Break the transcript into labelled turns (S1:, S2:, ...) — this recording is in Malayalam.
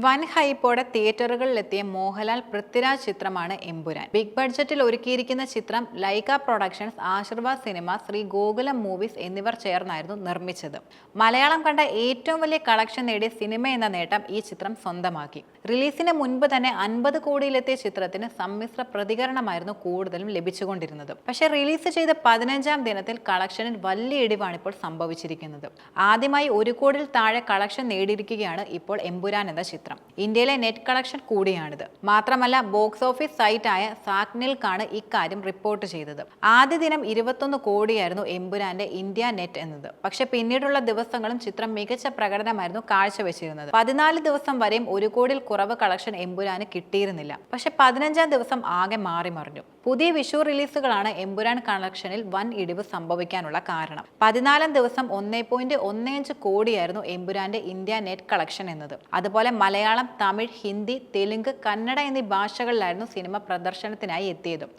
S1: വൻ ഹൈപ്പോടെ തിയേറ്ററുകളിലെത്തിയ മോഹൻലാൽ പൃഥ്വിരാജ് ചിത്രമാണ് എമ്പുരാൻ. ബിഗ് ബഡ്ജറ്റിൽ ഒരുക്കിയിരിക്കുന്ന ചിത്രം Lyca productions Aashirvad cinema Sree Gokulam movies എന്നിവർ ചേർന്നായിരുന്നു നിർമ്മിച്ചത്. മലയാളം കണ്ട ഏറ്റവും വലിയ കളക്ഷൻ നേടിയ സിനിമ എന്ന നേട്ടം ഈ ചിത്രം സ്വന്തമാക്കി. റിലീസിന് മുൻപ് തന്നെ അൻപത് കോടിയിലെത്തിയ ചിത്രത്തിന് സമ്മിശ്ര പ്രതികരണമായിരുന്നു കൂടുതലും ലഭിച്ചുകൊണ്ടിരുന്നത്. പക്ഷേ റിലീസ് ചെയ്ത പതിനഞ്ചാം ദിനത്തിൽ കളക്ഷനിൽ വലിയ ഇടിവാണ് ഇപ്പോൾ സംഭവിച്ചിരിക്കുന്നത്. ആദ്യമായി ഒരു കോടിയിൽ താഴെ കളക്ഷൻ നേടിയിരിക്കുകയാണ് ഇപ്പോൾ എമ്പുരാൻ എന്ന ചിത്രം. ഇന്ത്യയിലെ നെറ്റ് കളക്ഷൻ കൂടിയാണിത്. മാത്രമല്ല ബോക്സ് ഓഫീസ് സൈറ്റായ സാക്നിൽക്കാണ് ഇക്കാര്യം റിപ്പോർട്ട് ചെയ്തത്. ആദ്യ ദിനം ഇരുപത്തൊന്ന് കോടിയായിരുന്നു എമ്പുരാന്റെ ഇന്ത്യ നെറ്റ് എന്നത്. പക്ഷെ പിന്നീടുള്ള ദിവസങ്ങളും ചിത്രം മികച്ച പ്രകടനമായിരുന്നു കാഴ്ചവെച്ചിരുന്നത്. പതിനാല് ദിവസം വരെയും ഒരു കോടിയിൽ കുറവ് കളക്ഷൻ എമ്പുരാന് കിട്ടിയിരുന്നില്ല. പക്ഷെ പതിനഞ്ചാം ദിവസം ആകെ മാറി മറിഞ്ഞു. പുതിയ വിഷു റിലീസുകളാണ് എമ്പുരാൻ കളക്ഷനിൽ വൻ ഇടിവ് സംഭവിക്കാനുള്ള കാരണം. പതിനാലാം ദിവസം ഒന്നേ പോയിന്റ് ഒന്നേ അഞ്ച് കോടിയായിരുന്നു എമ്പുരാന്റെ ഇന്ത്യ നെറ്റ് കളക്ഷൻ എന്നത്. അതുപോലെ മലയാളം തമിഴ് ഹിന്ദി തെലുങ്ക് കന്നഡ എന്നീ ഭാഷകളിലായിരുന്നു സിനിമ പ്രദർശനത്തിനായി എത്തിയതും.